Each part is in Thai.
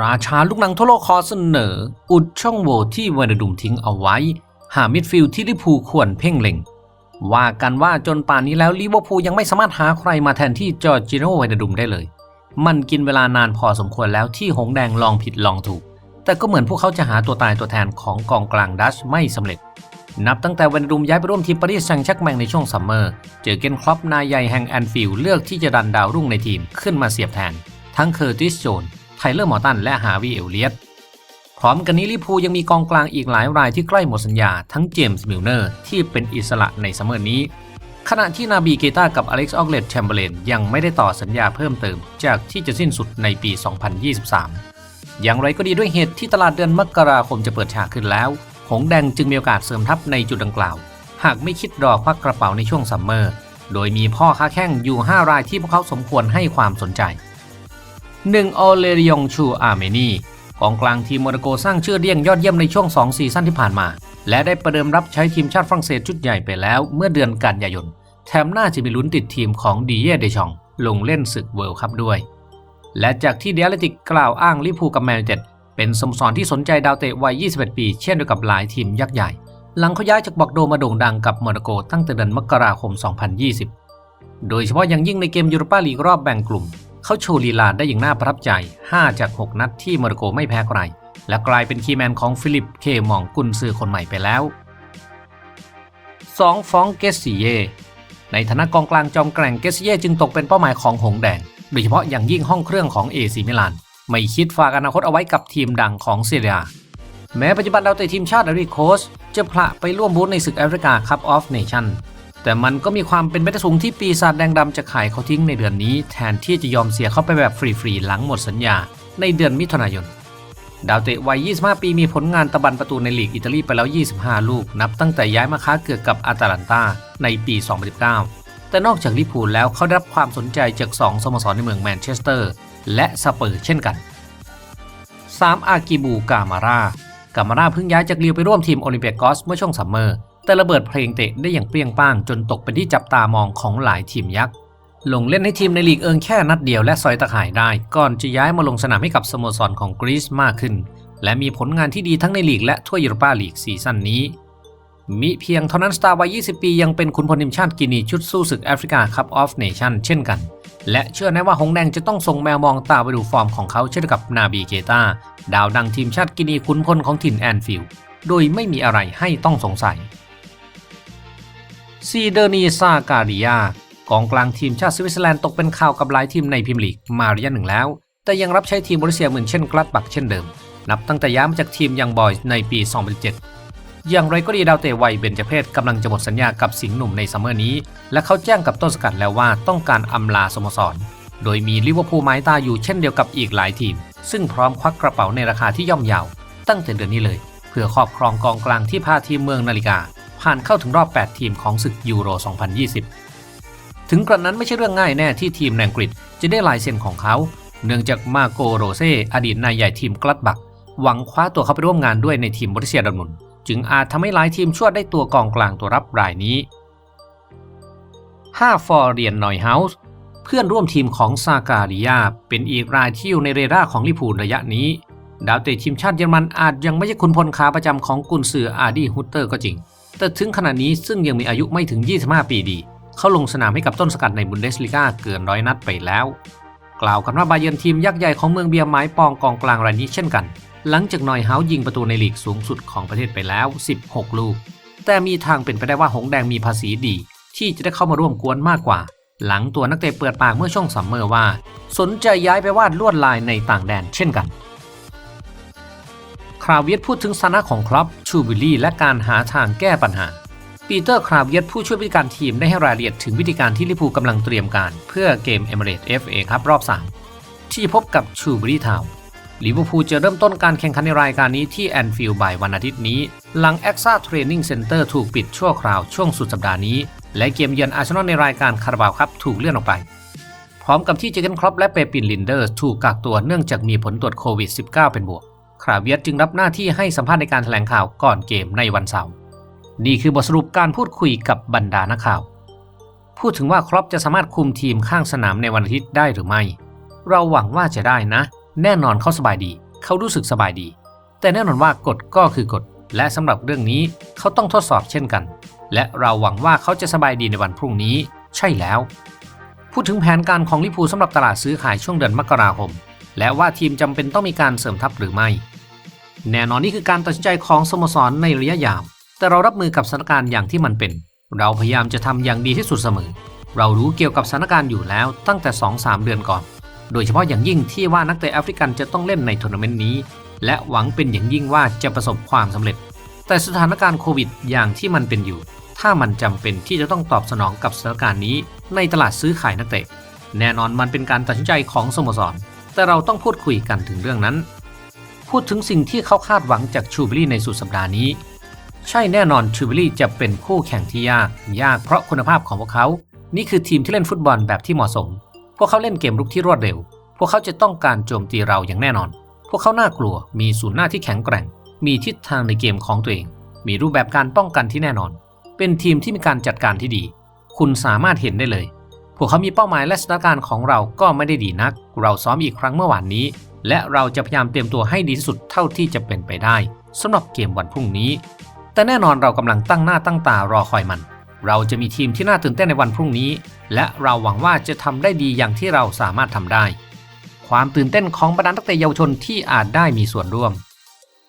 ราชาลูกหนังทั่วโลกขอเสนอ อุดช่องโหว่ที่วานดุมทิ้งเอาไว้ หามิดฟิลด์ที่ลิพูควรเพ่งเล็ง ว่ากันว่าจนป่านนี้แล้วลิเวอร์พูลยังไม่สามารถหาใครมาแทนที่จอร์จิโนวานดุมได้เลย มันกินเวลานานพอสมควรแล้วที่หงแดงลองผิดลองถูก แต่ก็เหมือนพวกเขาจะหาตัวตายตัวแทนของกองกลางดัชไม่สำเร็จ นับตั้งแต่วานดุมย้ายไปร่วมทีมปารีสแซงต์แชร์กแมงในช่วงซัมเมอร์ เจอเกนครอปนายใหญ่แห่งแอนฟิลด์เลือกที่จะดันดาวรุ่งในทีมขึ้นมาเสียบแทน ทั้งเคอร์ติสโจน ไทเลอร์มอร์ตันและฮาวิเอลเลียตพร้อมกันนี้ลิพูยังมีกองกลางอีกหลายรายที่ใกล้หมดสัญญาทั้งเจมส์มิลเนอร์ที่เป็นอิสระในซัมเมอร์นี้ ขณะที่นาบีเกตากับอเล็กซ์ออกเลตแชมเบอร์เลนยังไม่ได้ต่อสัญญาเพิ่มเติม จากที่จะสิ้นสุดในปี 2023 อย่างไรก็ดีด้วยเหตุที่ตลาดเดือนมกราคมจะเปิดฉากขึ้นแล้ว หงแดงจึงมีโอกาสเสริมทัพในจุดดังกล่าว หากไม่คิดรอควักกระเป๋าในช่วงซัมเมอร์โดยมีพ่อค้าแข้งอยู่ 5 รายที่พวกเขาสมควรให้ความสนใจ 1. ออเลริยงชูอาร์เมนีกองกลางทีมโมนาโกสร้างชื่อเรียงยอดเยี่ยมในช่วง 2 ซีซั่นที่ผ่านมา และได้ประเดิมรับใช้ทีมชาติฝรั่งเศสชุดใหญ่ไปแล้วเมื่อเดือนกันยายน แถมน่าจะมีลุ้นติดทีมของดีเย่เดชอง ลงเล่นศึกเวิลด์คัพด้วย และจากที่เดียเลติกกล่าวอ้างลิพูกับแมนยูเต็ดเป็นสโมสรที่สนใจดาวเตะวัย 21 ปี เช่นเดียวกับหลายทีมยักษ์ใหญ่ หลังเขาย้ายจากบอกโดมาโด่งดังกับโมนาโกตั้งแต่เดือนมกราคม 2020 โดยเฉพาะอย่างยิ่งในเกมยูโรปาลีกรอบแบ่งกลุ่ม เขาโชว์ลีลาได้อย่างน่าประทับใจ 5 จาก 6 นัดที่โมนาโกไม่แพ้ใคร และกลายเป็นคีย์แมนของฟิลิป เคมองกุนซือคนใหม่ไปแล้ว 2. ฟองเกสซิเย ในฐานะกองกลางจอมแกร่งเกสซิเยจึงตกเป็นเป้าหมายของหงแดง โดยเฉพาะอย่างยิ่งห้องเครื่องของเอซีมิลาน ไม่คิดฝากอนาคตเอาไว้กับทีมดังของเซียร์แม้ปัจจุบันเราเตะทีมชาติอาริโคสจะพละไปร่วมบูธในศึกแอฟริกาคัพออฟเนชั่น แต่มันก็มีความเป็นไปได้สูงที่ปีศาจแดงดำจะขายเขาทิ้งในเดือนนี้ แทนที่จะยอมเสียเขาไปแบบฟรีๆหลังหมดสัญญา ในเดือนมิถุนายน ดาวเตะวัย 25 ปีมีผลงานตะบันประตูในลีกอิตาลีไปแล้ว 25 ลูก นับตั้งแต่ย้ายมาค้าเกือกกับอาตาลันตาในปี 2019 แต่นอกจากลิพูลแล้วเขาได้รับความสนใจจาก 2 สโมสรในเมืองแมนเชสเตอร์ และสเปอร์เช่นกัน 3. อากิบูกามาร่ากามาร่าเพิ่งย้ายจากเรียวไปร่วมทีมโอลิมเปียกอสเมื่อช่วงซัมเมอร์ แต่ระเบิดเพลงเตะได้อย่างเปรี้ยงป้างจนตกเป็นที่จับตามองของหลายทีมยักษ์ ลงเล่นให้ทีมในลีกเอิงแค่นัดเดียวและซอยตะข่ายได้ ก่อนจะย้ายมาลงสนามให้กับสโมสรของกรีซมากขึ้น และมีผลงานที่ดีทั้งในลีกและถ้วยยูโรปาลีกซีซั่นนี้ มิเพียงเท่านั้นสตาร์วัย 20 ปียังเป็นขุนพลทีมชาติกินีชุดสู้ศึกแอฟริกาคัพออฟเนชั่นเช่นกัน และเชื่อแน่ว่าหงแดงจะต้องส่งแมวมองตาไปดูฟอร์มของเขาเช่นกับนาบีเกตาดาวดังทีมชาติกินีขุนพลของถิ่นแอนฟิลด์โดยไม่มีอะไรให้ต้องสงสัย ซีเดอร์นีซาการิยากองกลางทีมชาติสวิตเซอร์แลนด์ตกเป็นข่าวกับหลายทีมในพรีเมียร์ลีกมาระยะหนึ่งแล้ว แต่ยังรับใช้ทีมบริเซียเหมือนเช่นกลัดบักเช่นเดิม นับตั้งแต่ย้ายมาจากทีมยังบอยส์ในปี 2007 อย่างไรก็ดีดาวเตะวัยเบญจเพศกำลังจะหมดสัญญากับสิงห์หนุ่มในซัมเมอร์นี้ และเขาแจ้งกับต้นสกัดแล้วว่าต้องการอำลาสโมสร โดยมีลิเวอร์พูลไม้ตาอยู่เช่นเดียวกับอีกหลายทีม ซึ่งพร้อมควักกระเป๋าในราคาที่ย่อมเยาวตั้งแต่เดือนนี้เลย เพื่อครอบครองกองกลางที่พาทีมเมืองนาฬิกา ผ่านเข้าถึงรอบ 8 ทีมของศึกยูโร 2020 ถึงกระนั้นไม่ใช่เรื่องง่ายแน่ที่ทีมในอังกฤษจะได้ลายเซ็นของเขา เนื่องจากมาโกโรเซอดีตนายใหญ่ทีมกลัดบัก หวังคว้าตัวเขาไปร่วมงานด้วยในทีมบริเซียดอร์ทมุนจึงอาจทำให้หลายทีมชวดได้ตัวกองกลางตัวรับรายนี้ 5. ฟอร์เรียนนอยเฮาส์เพื่อนร่วมทีมของซาการิยาเป็นอีกรายที่อยู่ในเรดาร์ของลิพูลระยะนี้ ดาวเตะทีมชาติเยอรมันอาจยังไม่ใช่คุณพลขาประจำของกุนซืออาร์ดีฮุตเตอร์ก็จริง แต่ถึงขณะนี้ซึ่งยังมีอายุไม่ถึง 25 ปีดี เขาลงสนามให้กับต้นสกัดในบุนเดสลีกาเกินร้อยนัดไปแล้ว กล่าวกันว่าบาเยิร์นทีมยักษ์ใหญ่ของเมืองเบียร์ไม้ปองกองกลางรายนี้เช่นกัน หลังจากนอยเฮายิงประตูในลีกสูงสุดของประเทศไปแล้ว 16 ลูก แต่มีทางเป็นไปได้ว่าหงแดงมีภาษีดี ที่จะได้เข้ามาร่วมกวนมากกว่า หลังตัวนักเตะเปิดปากเมื่อช่วงซัมเมอร์ว่า สนใจย้ายไปวาดลวดลายในต่างแดนเช่นกัน คราเวียตพูดถึงสนะของคลับชูบิลลี่ และการหาทางแก้ปัญหา ปีเตอร์คราเวียตผู้ช่วยผู้จัดการทีมได้ให้รายละเอียดถึงวิธีการที่ลิพูกำลังเตรียมการ เพื่อเกมเอเมเรตเอฟเอครับรอบ 3 ที่พบกับชูบิลลี่ทาวลิเวอร์พูลจะเริ่มต้นการแข่งขันในรายการนี้ที่แอนฟิลด์บ่ายวันอาทิตย์นี้ หลัง a อ a Training Center ถูกปิดชั่วคราวช่วงสุดสัปดาห์นี้ และเกมเยือนอาร์เซนอลในรายการคาราบาวครับถูกเลื่อนออกไปพร้อมกับที่เจเกนครอปและเปปินลินเดอร์ถูกกักตัวเนื่องจากมีผลตรวจโควิด -19 เป็นบวก คราเวียตจึงรับหน้าที่ให้สัมภาษณ์ในการแถลงข่าวก่อนเกมในวันเสาร์นี่คือบทสรุปการพูดคุยกับบรรดานักข่าว พูดถึงว่าครอปจะสามารถคุมทีมข้างสนามในวันอาทิตย์ได้หรือไม่ เราหวังว่าจะได้นะ แน่นอนเขาสบายดี เขารู้สึกสบายดี แต่แน่นอนว่ากฎก็คือกฎ และสำหรับเรื่องนี้เขาต้องทดสอบเช่นกัน และเราหวังว่าเขาจะสบายดีในวันพรุ่งนี้ ใช่แล้ว พูดถึงแผนการของลิเวอร์พูลสำหรับตลาดซื้อขายช่วงเดือนมกราคม และว่าทีมจำเป็นต้องมีการเสริมทัพหรือไม่ แน่นอนนี่คือการตัดสินใจของสโมสรในระยะยาว แต่เรารับมือกับสถานการณ์อย่างที่มันเป็น เราพยายามจะทำอย่างดีที่สุดเสมอ เรารู้เกี่ยวกับสถานการณ์อยู่แล้วตั้งแต่ 2-3 เดือนก่อน โดยเฉพาะอย่างยิ่งที่ว่านักเตะแอฟริกันจะต้องเล่นในทัวร์นาเมนต์นี้ และหวังเป็นอย่างยิ่งว่าจะประสบความสำเร็จ แต่สถานการณ์โควิดอย่างที่มันเป็นอยู่ ถ้ามันจำเป็นที่จะต้องตอบสนองกับสถานการณ์นี้ ในตลาดซื้อขายนักเตะ แน่นอนมันเป็นการตัดสินใจของสโมสร แต่เราต้องพูดคุยกันถึงเรื่องนั้น พูดถึงสิ่งที่เขาคาดหวังจากชูบิลี่ในสุดสัปดาห์นี้ ใช่แน่นอนชูบิลี่จะเป็นคู่แข่งที่ยาก ยากเพราะคุณภาพของพวกเขา นี่คือทีมที่เล่นฟุตบอลแบบที่เหมาะสม พวกเขาเล่นเกมรุกที่รวดเร็ว พวกเขาจะต้องการโจมตีเราอย่างแน่นอน พวกเขาน่ากลัว มีศูนย์หน้าที่แข็งแกร่ง มีทิศทางในเกมของตัวเอง มีรูปแบบการป้องกันที่แน่นอน เป็นทีมที่มีการจัดการที่ดี คุณสามารถเห็นได้เลย วกเขามีเป้าหมายและสถานการณ์ของเราก็ไม่ได้ดีนัก เราซ้อมอีกครั้งเมื่อวานนี้ และเราจะพยายามเตรียมตัวให้ดีที่สุดเท่าที่จะเป็นไปได้สำหรับเกมวันพรุ่งนี้ แต่แน่นอนเรากำลังตั้งหน้าตั้งตารอคอยมัน เราจะมีทีมที่น่าตื่นเต้นในวันพรุ่งนี้ และเราหวังว่าจะทำได้ดีอย่างที่เราสามารถทำได้ ความตื่นเต้นของบรรดานักเตะเยาวชนที่อาจได้มีส่วนร่วม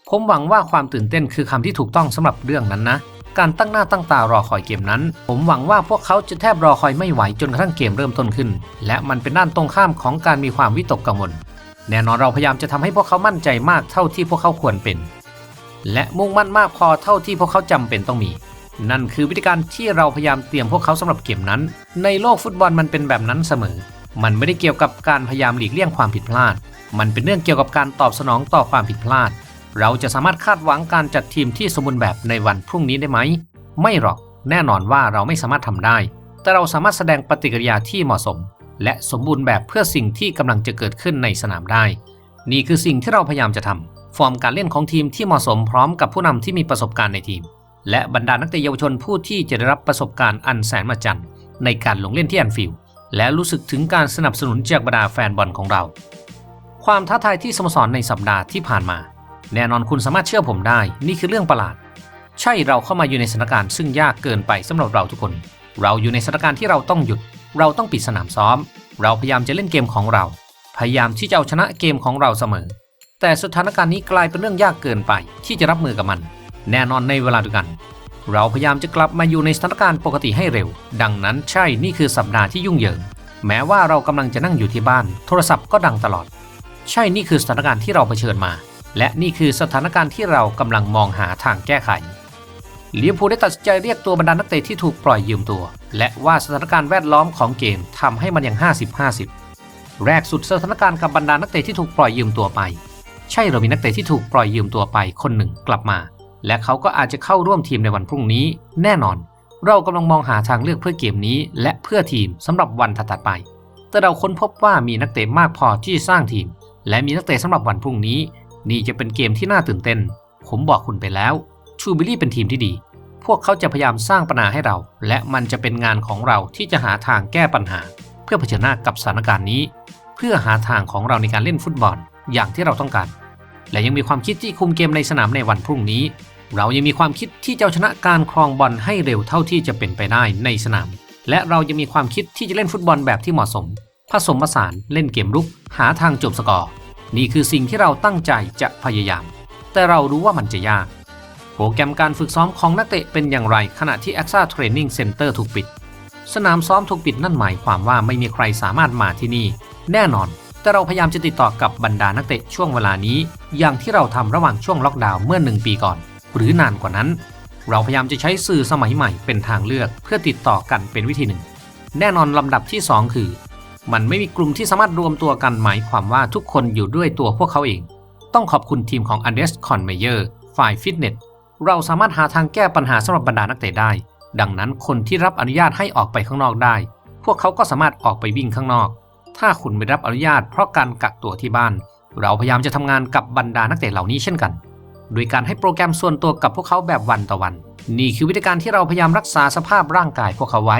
ผมหวังว่าความตื่นเต้นคือคำที่ถูกต้องสำหรับเรื่องนั้นนะ การตั้งหน้าตั้งตารอคอยเกมนั้น ผมหวังว่าพวกเขาจะแทบรอคอยไม่ไหวจนกระทั่งเกมเริ่มต้นขึ้น และมันเป็นด้านตรงข้ามของการมีความวิตกกังวล แน่นอนเราพยายามจะทำให้พวกเขามั่นใจมากเท่าที่พวกเขาควรเป็น และมุ่งมั่นมากพอเท่าที่พวกเขาจำเป็นต้องมี นั่นคือวิธีการที่เราพยายามเตรียมพวกเขาสำหรับเกมนั้น ในโลกฟุตบอลมันเป็นแบบนั้นเสมอ มันไม่ได้เกี่ยวกับการพยายามหลีกเลี่ยงความผิดพลาด มันเป็นเรื่องเกี่ยวกับการตอบสนองต่อความผิดพลาด เราจะสามารถคาดหวังการจัดทีมที่สมบูรณ์แบบในวันพรุ่งนี้ได้ไหม ไม่หรอก แน่นอนว่าเราไม่สามารถทำได้ แต่เราสามารถแสดงปฏิกิริยาที่เหมาะสม และสมบูรณ์แบบเพื่อสิ่งที่กำลังจะเกิดขึ้นในสนามได้ นี่คือสิ่งที่เราพยายามจะทำฟอร์มการเล่นของทีมที่เหมาะสมพร้อมกับผู้นำที่มีประสบการณ์ในทีม และบรรดานักเตะเยาวชนผู้ที่จะได้รับประสบการณ์อันแสนมหัศจรรย์ในการลงเล่นที่แอนฟิลด์และรู้สึกถึงการสนับสนุนจากบรรดาแฟนบอลของเรา ความท้าทายที่สโมสรในสัปดาห์ที่ผ่านมา แน่นอนคุณสามารถเชื่อผมได้ นี่คือเรื่องประหลาด ใช่เราเข้ามาอยู่ในสถานการณ์ซึ่งยากเกินไปสำหรับเราทุกคน เราอยู่ในสถานการณ์ที่เราต้องหยุด เราต้องปิดสนามซ้อม เราพยายามจะเล่นเกมของเรา พยายามที่จะเอาชนะเกมของเราเสมอ แต่สถานการณ์นี้กลายเป็นเรื่องยากเกินไปที่จะรับมือกับมัน แน่นอนในเวลาเดียวกัน เราพยายามจะกลับมาอยู่ในสถานการณ์ปกติให้เร็ว ดังนั้นใช่นี่คือสัปดาห์ที่ยุ่งเหยิง แม้ว่าเรากำลังจะนั่งอยู่ที่บ้าน โทรศัพท์ก็ดังตลอด ใช่นี่คือสถานการณ์ที่เราเผชิญมา และนี่คือสถานการณ์ที่เรากำลังมองหาทางแก้ไขลิเวอร์พูได้ตัดสินใจเรียกตัวบรรดานักเตะที่ถูกปล่อยยืมตัว และว่าสถานการณ์แวดล้อมของเกมทำให้มันยัง 50-50 แรกสุดสถานการณ์กับบรรดานักเตะที่ถูกปล่อยยืมตัวไป ใช่เรามีนักเตะที่ถูกปล่อยยืมตัวไปคนหนึ่งกลับมา และเขาก็อาจจะเข้าร่วมทีมในวันพรุ่งนี้ แน่นอน เรากำลังมองหาทางเลือกเพื่อเกมนี้ และเพื่อทีมสำหรับวันถัดไป แต่เราค้นพบว่ามีนักเตะมากพอที่จะสร้างทีม และมีนักเตะสำหรับวันพรุ่งนี้ นี่จะเป็นเกมที่น่าตื่นเต้น ผมบอกคุณไปแล้วชูบิลี่เป็นทีมที่ดี พวกเขาจะพยายามสร้างปัญหาให้เรา และมันจะเป็นงานของเราที่จะหาทางแก้ปัญหา เพื่อเผชิญหน้ากับสถานการณ์นี้ เพื่อหาทางของเราในการเล่นฟุตบอลอย่างที่เราต้องการ และยังมีความคิดที่คุมเกมในสนามในวันพรุ่งนี้ เรายังมีความคิดที่จะชนะการครองบอลให้เร็วเท่าที่จะเป็นไปได้ในสนาม และเรายังมีความคิดที่จะเล่นฟุตบอลแบบที่เหมาะสม ผสมผสานเล่นเกมรุก หาทางจบสกอร์ นี่คือสิ่งที่เราตั้งใจจะพยายาม แต่เรารู้ว่ามันจะยาก โปรแกรมการฝึกซ้อมของนักเตะเป็นอย่างไรขณะที่ AXA Training Center ถูกปิด สนามซ้อมถูกปิดนั่นหมายความว่าไม่มีใครสามารถมาที่นี่ แน่นอน แต่เราพยายามจะติดต่อกับบรรดานักเตะช่วงเวลานี้ อย่างที่เราทำระหว่างช่วงล็อกดาวน์เมื่อหนึ่งปีก่อน หรือนานกว่านั้น เราพยายามจะใช้สื่อสมัยใหม่เป็นทางเลือก เพื่อติดต่อกันเป็นวิธีหนึ่ง แน่นอนลำดับที่ 2 คือ มันไม่มีกลุ่มที่สามารถรวมตัวกันหมายความว่าทุกคนอยู่ด้วยตัวพวกเขาเอง ต้องขอบคุณทีมของอันเดรสคอนเมเยอร์ฝ่ายฟิตเนสเราสามารถหาทางแก้ปัญหาสำหรับบรรดานักเตะได้ ดังนั้นคนที่รับอนุญาตให้ออกไปข้างนอกได้ พวกเขาก็สามารถออกไปวิ่งข้างนอก ถ้าคุณไม่รับอนุญาตเพราะการกักตัวที่บ้าน เราพยายามจะทำงานกับบรรดานักเตะเหล่านี้เช่นกัน โดยการให้โปรแกรมส่วนตัวกับพวกเขาแบบวันต่อวัน นี่คือวิธีการที่เราพยายามรักษาสภาพร่างกายพวกเขาไว้